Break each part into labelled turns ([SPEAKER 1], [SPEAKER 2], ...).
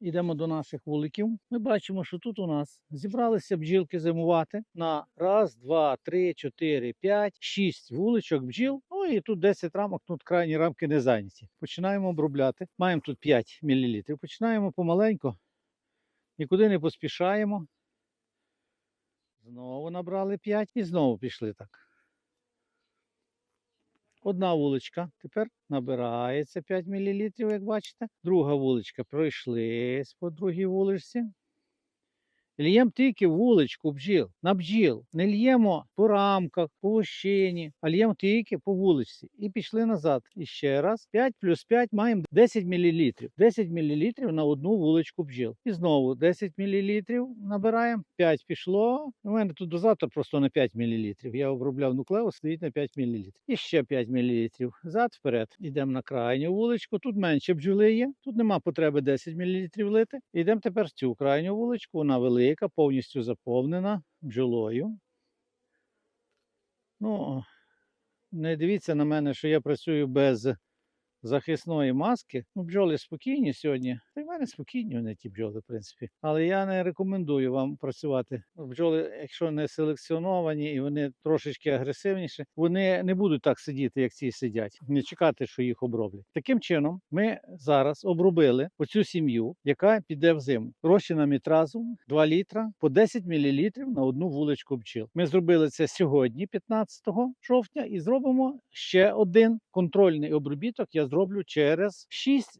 [SPEAKER 1] йдемо до наших вуликів. Ми бачимо, що тут у нас зібралися бджілки зимувати на раз, два, три, чотири, п'ять, шість вуличок бджіл. Ну і тут 10 рамок, тут крайні рамки не зайняті. Починаємо обробляти. Маємо тут 5 мл. Починаємо помаленьку, нікуди не поспішаємо. Знову набрали 5 і знову пішли так. Одна вуличка тепер набирається 5 мл, як бачите. Друга вуличка пройшлись по другій вуличці. Л'ємо тільки вуличку бджіл, на бджіл. Не л'ємо по рамках, по вощині, а л'ємо тільки по вуличці. І пішли назад. І ще раз. 5 плюс 5 маємо 10 мл. 10 мл на одну вуличку бджіл. І знову 10 мл набираємо. 5 пішло. У мене тут дозатор просто на 5 мл. Я обробляв нуклеус, стоїть на 5 мл. І ще 5 мл. Зад вперед. Йдемо на крайню вуличку. Тут менше бджоли є. Тут нема потреби 10 мл лити. Йдемо тепер в цю крайню вуличку. Вона велика, повністю заповнена бджолою. Ну, не дивіться на мене, що я працюю без захисної маски. Ну, бджоли спокійні сьогодні. Та й мене спокійні вони ті бджоли, в принципі. Але я не рекомендую вам працювати. Бджоли, якщо не селекціоновані і вони трошечки агресивніші, вони не будуть так сидіти, як ці сидять, не чекати, що їх оброблять. Таким чином, ми зараз обробили оцю сім'ю, яка піде в зиму. Розчина мітразу 2 літра по 10 мл на одну вуличку бджіл. Ми зробили це сьогодні, 15 жовтня, і зробимо ще один контрольний обробіток. Я зроблю через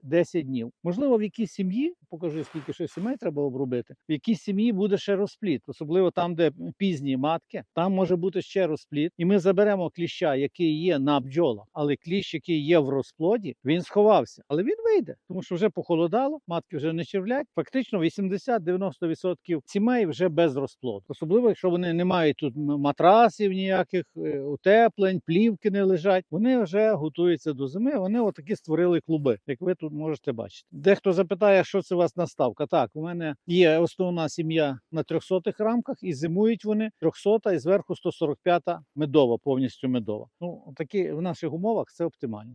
[SPEAKER 1] 6-10 днів. Можливо, в якійсь сім'ї покажу, скільки ще сімей треба обробити. В якійсь сім'ї буде ще розпліт, особливо там, де пізні матки, там може бути ще розпліт. І ми заберемо кліща, який є на бджолах, але кліщ, який є в розплоді, він сховався, але він вийде, тому що вже похолодало, матки вже не червлять. Фактично 80-90% сімей вже без розплоду. Особливо, якщо вони не мають тут матрасів ніяких, е, утеплень, плівки не лежать. Вони вже готуються до зими. Вони отакі створили клуби, як ви тут можете бачити. Дехто запитає, що це у вас наставка. Так, у мене є основна сім'я на 300 рамках, і зимують вони 300 і зверху 145 медова, повністю медова. Ну такі в наших умовах це оптимально.